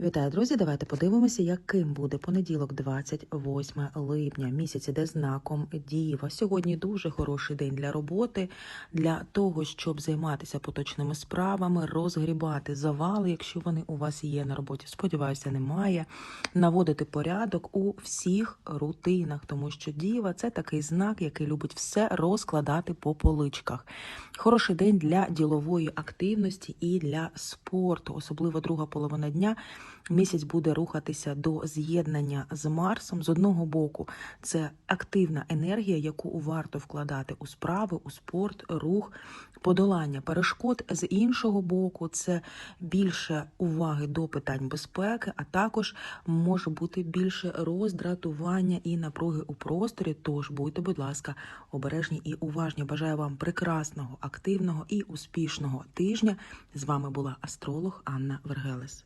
Вітаю, друзі! Давайте подивимося, яким буде понеділок, 28 липня. Місяць іде знаком Діва. Сьогодні дуже хороший день для роботи, для того, щоб займатися поточними справами, розгрібати завали, якщо вони у вас є на роботі. Сподіваюся, немає. Наводити порядок у всіх рутинах, тому що діва це такий знак, який любить все розкладати по поличках. Хороший день для ділової активності і для спорту, особливо друга половина дня. Місяць буде рухатися до з'єднання з Марсом. З одного боку, це активна енергія, яку варто вкладати у справи, у спорт, рух, подолання перешкод. З іншого боку, це більше уваги до питань безпеки, а також може бути більше роздратування і напруги у просторі. Тож будьте, будь ласка, обережні і уважні. Бажаю вам прекрасного, активного і успішного тижня. З вами була астролог Анна Вергелес.